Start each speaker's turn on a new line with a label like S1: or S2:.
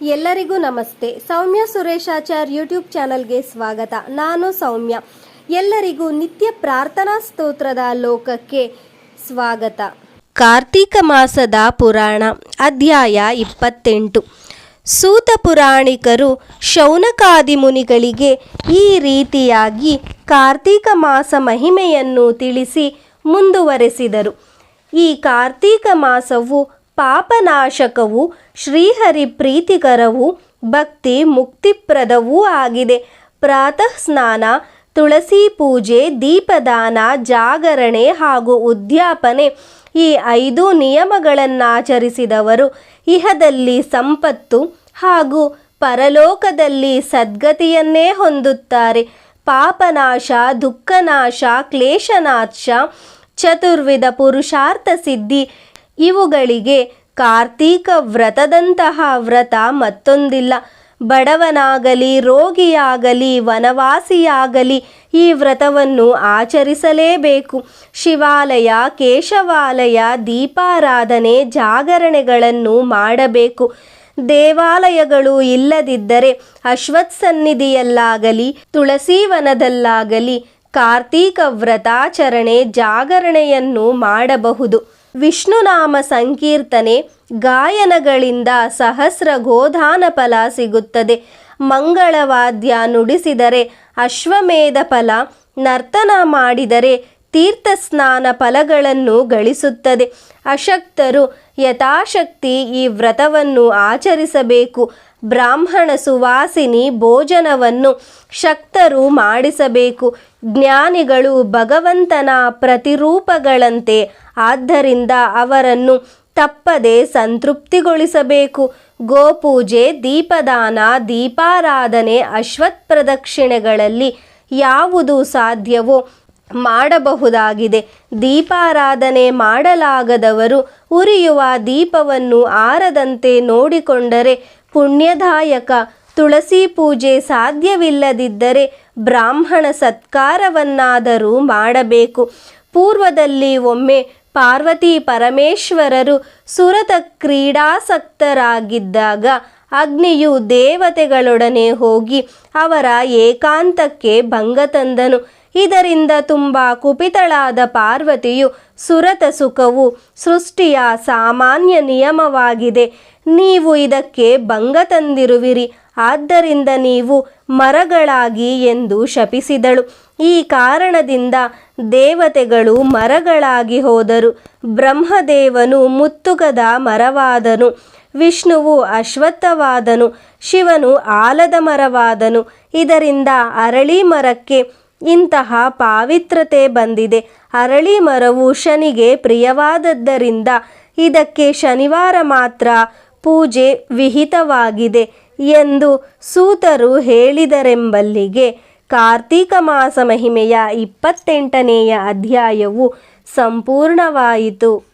S1: ಎಲ್ಲರಿಗೂ ನಮಸ್ತೆ. ಸೌಮ್ಯ ಸುರೇಶಾಚಾರ್ ಯೂಟ್ಯೂಬ್ ಚಾನಲ್ಗೆ ಸ್ವಾಗತ. ನಾನು ಸೌಮ್ಯ. ಎಲ್ಲರಿಗೂ ನಿತ್ಯ ಪ್ರಾರ್ಥನಾ ಸ್ತೋತ್ರದ ಲೋಕಕ್ಕೆ ಸ್ವಾಗತ. ಕಾರ್ತೀಕ ಮಾಸದ ಪುರಾಣ, ಅಧ್ಯಾಯ ಇಪ್ಪತ್ತೆಂಟು. ಸೂತ ಪುರಾಣಿಕರು ಶೌನಕಾದಿ ಮುನಿಗಳಿಗೆ ಈ ರೀತಿಯಾಗಿ ಕಾರ್ತೀಕ ಮಾಸ ಮಹಿಮೆಯನ್ನು ತಿಳಿಸಿ ಮುಂದುವರೆಸಿದರು. ಈ ಕಾರ್ತೀಕ ಮಾಸವು ಪಾಪನಾಶಕವು ಶ್ರೀಹರಿ ಪ್ರೀತಿಕರವು ಭಕ್ತಿ ಮುಕ್ತಿಪ್ರದವೂ ಆಗಿದೆ. ಪ್ರಾತಃ ಸ್ನಾನ ತುಳಸಿ ಪೂಜೆ, ದೀಪದಾನ, ಜಾಗರಣೆ ಹಾಗೂ ಉದ್ಯಾಪನೆ ಈ ಐದು ನಿಯಮಗಳನ್ನಾಚರಿಸಿದವರು. ಇಹದಲ್ಲಿ ಸಂಪತ್ತು ಹಾಗೂ ಪರಲೋಕದಲ್ಲಿ ಸದ್ಗತಿಯನ್ನೇ ಹೊಂದುತ್ತಾರೆ. ಪಾಪನಾಶ, ದುಃಖನಾಶ, ಕ್ಲೇಶನಾಶ, ಚತುರ್ವಿಧ ಪುರುಷಾರ್ಥ ಸಿದ್ಧಿ ಇವುಗಳಿಗೆ ಕಾರ್ತೀಕ ವ್ರತದಂತಹ ವ್ರತ ಮತ್ತೊಂದಿಲ್ಲ. ಬಡವನಾಗಲಿ, ರೋಗಿಯಾಗಲಿ, ವನವಾಸಿಯಾಗಲಿ ಈ ವ್ರತವನ್ನು ಆಚರಿಸಲೇಬೇಕು. ಶಿವಾಲಯ, ಕೇಶವಾಲಯ, ದೀಪಾರಾಧನೆ, ಜಾಗರಣೆಗಳನ್ನು ಮಾಡಬೇಕು. ದೇವಾಲಯಗಳು ಇಲ್ಲದಿದ್ದರೆ ಅಶ್ವತ್ ಸನ್ನಿಧಿಯಲ್ಲಾಗಲಿ ತುಳಸೀವನದಲ್ಲಾಗಲಿ ಕಾರ್ತೀಕ ವ್ರತಾಚರಣೆ ಜಾಗರಣೆಯನ್ನು ಮಾಡಬಹುದು. ವಿಷ್ಣುನಾಮ ಸಂಕೀರ್ತನೆ ಗಾಯನಗಳಿಂದ ಸಹಸ್ರ ಗೋಧಾನ ಫಲ ಸಿಗುತ್ತದೆ. ಮಂಗಳವಾದ್ಯ ನುಡಿಸಿದರೆ ಅಶ್ವಮೇಧ ಫಲ ನರ್ತನ ಮಾಡಿದರೆ ತೀರ್ಥಸ್ನಾನ ಫಲಗಳನ್ನು ಗಳಿಸುತ್ತದೆ. ಅಶಕ್ತರು ಯಥಾಶಕ್ತಿ ಈ ವ್ರತವನ್ನು ಆಚರಿಸಬೇಕು. ಬ್ರಾಹ್ಮಣ ಸುವಾಸಿನಿ ಭೋಜನವನ್ನು ಶಕ್ತರು ಮಾಡಿಸಬೇಕು. ಜ್ಞಾನಿಗಳು ಭಗವಂತನ ಪ್ರತಿರೂಪಗಳಂತೆ ಆದ್ದರಿಂದ ಅವರನ್ನು ತಪ್ಪದೆ ಸಂತೃಪ್ತಿಗೊಳಿಸಬೇಕು. ಗೋಪೂಜೆ, ದೀಪದಾನ, ದೀಪಾರಾಧನೆ ಅಶ್ವತ್ ಪ್ರದಕ್ಷಿಣೆಗಳಲ್ಲಿ ಯಾವುದು ಸಾಧ್ಯವೋ ಮಾಡಬಹುದಾಗಿದೆ. ದೀಪಾರಾಧನೆ ಮಾಡಲಾಗದವರು ಉರಿಯುವ ದೀಪವನ್ನು ಆರದಂತೆ ನೋಡಿಕೊಂಡರೆ ಪುಣ್ಯದಾಯಕ. ತುಳಸಿ ಪೂಜೆ ಸಾಧ್ಯವಿಲ್ಲದಿದ್ದರೆ ಬ್ರಾಹ್ಮಣ ಸತ್ಕಾರವನ್ನಾದರೂ ಮಾಡಬೇಕು. ಪೂರ್ವದಲ್ಲಿ ಒಮ್ಮೆ ಪಾರ್ವತಿ ಪರಮೇಶ್ವರರು ಸುರತ ಕ್ರೀಡಾಸಕ್ತರಾಗಿದ್ದಾಗ ಅಗ್ನಿಯು ದೇವತೆಗಳೊಡನೆ ಹೋಗಿ ಅವರ ಏಕಾಂತಕ್ಕೆ ಭಂಗ ತಂದನು. ಇದರಿಂದ ತುಂಬ ಕುಪಿತಳಾದ ಪಾರ್ವತಿಯು ಸುರತ ಸುಖವು ಸೃಷ್ಟಿಯ ಸಾಮಾನ್ಯ ನಿಯಮವಾಗಿದೆ. ನೀವು ಇದಕ್ಕೆ ಭಂಗ ತಂದಿರುವಿರಿ. ಆದ್ದರಿಂದ ನೀವು ಮರಗಳಾಗಿ ಎಂದು ಶಪಿಸಿದಳು. ಈ ಕಾರಣದಿಂದ ದೇವತೆಗಳು ಮರಗಳಾಗಿ ಹೋದರು. ಬ್ರಹ್ಮದೇವನು ಮುತ್ತುಗದ ಮರವಾದನು. ವಿಷ್ಣುವು ಅಶ್ವತ್ಥವಾದನು. ಶಿವನು ಆಲದ ಮರವಾದನು. ಇದರಿಂದ ಅರಳಿ ಮರಕ್ಕೆ ಇಂತಹ ಪಾವಿತ್ರತೆ ಬಂದಿದೆ. ಅರಳಿ ಮರವು ಶನಿಗೆ ಪ್ರಿಯವಾದದ್ದರಿಂದ ಇದಕ್ಕೆ ಶನಿವಾರ ಮಾತ್ರ ಪೂಜೆ ವಿಹಿತವಾಗಿದೆ ಎಂದು ಸೂತರು ಹೇಳಿದರೆಂಬಲ್ಲಿಗೆ ಕಾರ್ತೀಕ ಮಾಸ ಮಹಿಮೆಯ ಇಪ್ಪತ್ತೆಂಟನೆಯ ಅಧ್ಯಾಯವು ಸಂಪೂರ್ಣವಾಯಿತು.